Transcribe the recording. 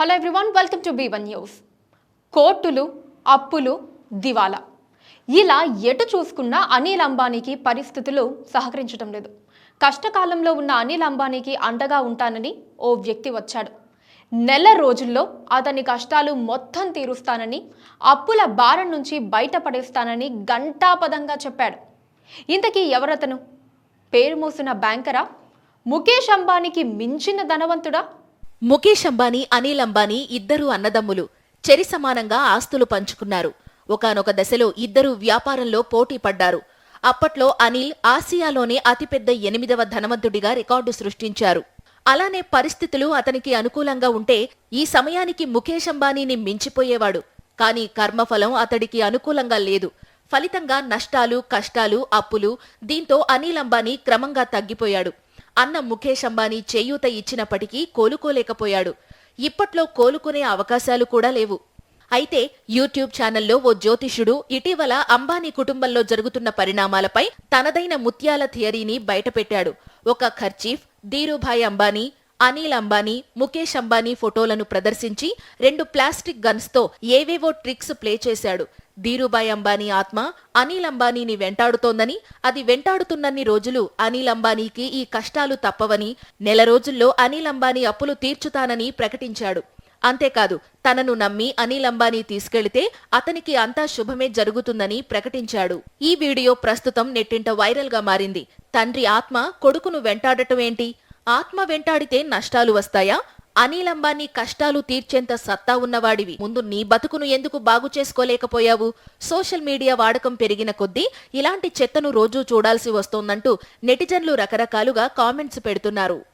Hello everyone welcome to B one news కోర్టులు అప్పులు దివాలా. ఇలా ఎటు చూసుకున్నా అనిల్ అంబానీకి పరిస్థితులు సహకరించడం లేదు. కష్టకాలంలో ఉన్న అనిల్ అంబానీకి అండగా ఉంటానని ఓ వ్యక్తి వచ్చాడు. నెల రోజుల్లో అతని కష్టాలు మొత్తం తీరుస్తానని అప్పుల భారం నుంచి బయటపడేస్తానని గంటాపదంగా చెప్పాడు. ఇంతకీ ఎవరతను? పేరు మోసిన బ్యాంకరా? ముఖేష్ అంబానీకి మించిన ధనవంతుడా? ముఖేష్ అంబానీ అనిల్ అంబానీ ఇద్దరు అన్నదమ్ములు. చెరి సమానంగా ఆస్తులు పంచుకున్నారు. ఒకానొక దశలో ఇద్దరు వ్యాపారంలో పోటీ పడ్డారు. అప్పట్లో అనిల్ ఆసియాలోనే అతిపెద్ద ఎనిమిదవ ధనవంతుడిగా రికార్డు సృష్టించారు. అలానే పరిస్థితులు అతనికి అనుకూలంగా ఉంటే ఈ సమయానికి ముఖేష్ అంబానీని మించిపోయేవాడు. కానీ కర్మఫలం అతడికి అనుకూలంగా లేదు. ఫలితంగా నష్టాలు కష్టాలు అప్పులు దీంతో అనిల్ అంబానీ క్రమంగా తగ్గిపోయాడు. అన్న ముఖేష్ అంబానీ చేయూత ఇచ్చినప్పటికీ కోలుకోలేకపోయాడు. ఇప్పట్లో కోలుకునే అవకాశాలు కూడా లేవు. అయితే యూట్యూబ్ ఛానల్లో ఓ జ్యోతిషుడు ఇటీవల అంబానీ కుటుంబంలో జరుగుతున్న పరిణామాలపై తనదైన ముత్యాల థియరీని బయటపెట్టాడు. ఒక ఖర్చీఫ్ ధీరుభాయ్ అంబానీ అనిల్ అంబానీ ముఖేష్ అంబానీ ఫోటోలను ప్రదర్శించి రెండు ప్లాస్టిక్ గన్స్తో ఏవేవో ట్రిక్స్ ప్లే చేశాడు. ధీరుభాయ్ అంబానీ ఆత్మ అనిల్ అంబానీని వెంటాడుతోందని అది వెంటాడుతున్నన్ని రోజులు అనిల్ అంబానీకి ఈ కష్టాలు తప్పవని నెల రోజుల్లో అనిల్ అంబానీ అప్పులు తీర్చుతానని ప్రకటించాడు. అంతేకాదు తనను నమ్మి అనిల్ అంబానీ తీసుకెళితే అతనికి అంతా శుభమే జరుగుతుందని ప్రకటించాడు. ఈ వీడియో ప్రస్తుతం నెట్టింట వైరల్గా మారింది. తండ్రి ఆత్మ కొడుకును వెంటాడటమేంటి? ఆత్మ వెంటాడితే నష్టాలు వస్తాయా? అనిల్ అంబానీ కష్టాలు తీర్చేంత సత్తా ఉన్నవాడివి. ముందు నీ బతుకును ఎందుకు బాగు చేసుకోలేకపోయావు? సోషల్ మీడియా వాడకం పెరిగిన కొద్దీ ఇలాంటి చెత్తను రోజూ చూడాల్సి వస్తోందంటూ నెటిజన్లు రకరకాలుగా కామెంట్స్ పెడుతున్నారు.